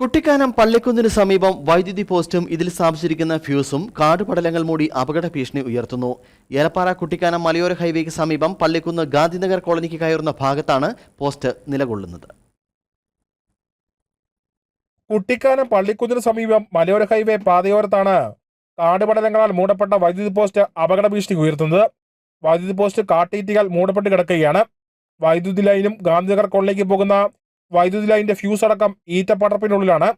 കുട്ടിക്കാനം പള്ളിക്കുന്നിന് സമീപം വൈദ്യുതി പോസ്റ്റും ഇതിൽ സ്ഥാപിച്ചിരിക്കുന്ന ഫ്യൂസും കാടുപടലങ്ങൾ മൂടി അപകട ഭീഷണി ഉയർത്തുന്നു. ഏലപ്പാറ കുട്ടിക്കാനം മലയോര ഹൈവേക്ക് സമീപം പള്ളിക്കുന്ന് ഗാന്ധിനഗർ കോളനിക്ക് കയറുന്ന ഭാഗത്താണ് പോസ്റ്റ് നിലകൊള്ളുന്നത്. കുട്ടിക്കാനം പള്ളിക്കുന്നിന് സമീപം മലയോര ഹൈവേ പാതയോരത്താണ് കാടുപടലങ്ങളാൽ മൂടപ്പെട്ട വൈദ്യുതി പോസ്റ്റ് അപകട ഭീഷണി ഉയർത്തുന്നത്. വൈദ്യുതി പോസ്റ്റ് കാട്ടീറ്റികൾ മൂടപ്പെട്ട് കിടക്കുകയാണ്. വൈദ്യുതി ലൈനും ഗാന്ധിനഗർ കോളനിക്ക് പോകുന്ന വൈദ്യുതി ലൈനിന്റെ ഫ്യൂസ് അടക്കം ഈറ്റപ്പടർപ്പിനുള്ളിലാണ്.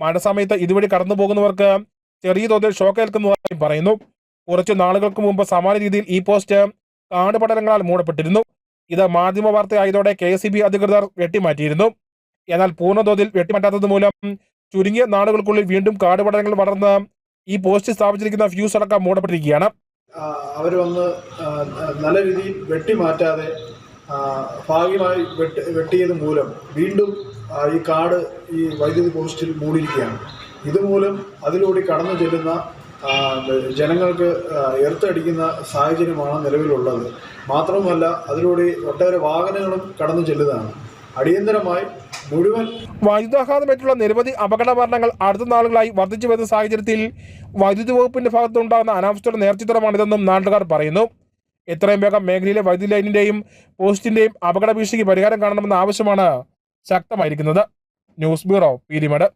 മഴ സമയത്ത് ഇതുവഴി കടന്നു പോകുന്നവർക്ക് ചെറിയ തോതിൽ ഷോക്ക് ഏൽക്കുന്നതായി പറയുന്നു. കുറച്ച് നാളുകൾക്ക് മുമ്പ് സമാന രീതിയിൽ ഈ പോസ്റ്റ് കാടുപടലങ്ങളാൽ മൂടപ്പെട്ടിരുന്നു. ഇത് മാധ്യമ വാർത്തയായതോടെ കെ എസ് അധികൃതർ വെട്ടിമാറ്റിയിരുന്നു. എന്നാൽ പൂർണതോതിൽ വെട്ടിമാറ്റാത്തത് മൂലം ചുരുങ്ങിയ നാളുകൾക്കുള്ളിൽ വീണ്ടും കാടുപടലങ്ങൾ വളർന്ന് ഈ പോസ്റ്റ് സ്ഥാപിച്ചിരിക്കുന്ന ഫ്യൂസ് അടക്കം മൂടപ്പെട്ടിരിക്കുകയാണ്. അവർ വന്ന് നല്ല രീതിയിൽ വെട്ടി ഭാഗികമായി വെട്ടി വെട്ടിയത് മൂലം വീണ്ടും ഈ കാട് ഈ വൈദ്യുതി പോസ്റ്റിൽ മൂടിയിരിക്കുകയാണ്. ഇതുമൂലം അതിലൂടെ കടന്നു ചെല്ലുന്ന ജനങ്ങൾക്ക് എർത്തടിക്കുന്ന സാഹചര്യമാണ് നിലവിലുള്ളത്. മാത്രവുമല്ല അതിലൂടെ ഒട്ടേറെ വാഹനങ്ങളും കടന്നു ചെല്ലുന്നതാണ്. അടിയന്തരമായി മുഴുവൻ വൈദ്യുതാഘാതമേറ്റുള്ള നിരവധി അപകട മരണങ്ങൾ അടുത്ത നാളുകളായി വർദ്ധിച്ചു വരുന്ന സാഹചര്യത്തിൽ വൈദ്യുതി വകുപ്പിന്റെ ഭാഗത്തുണ്ടാകുന്ന അനാവശ്യയുടെ നേർച്ചിത്രമാണിതെന്നും നാട്ടുകാർ പറയുന്നു. എത്രയും വേഗം മേഖലയിലെ വൈദ്യുതി ലൈനിന്റെയും പോസ്റ്റിന്റെയും അപകട ഭീഷണിക്ക് പരിഹാരം കാണണമെന്ന ആവശ്യമാണ് ശക്തമായിരിക്കുന്നത്. News bureau Peermade.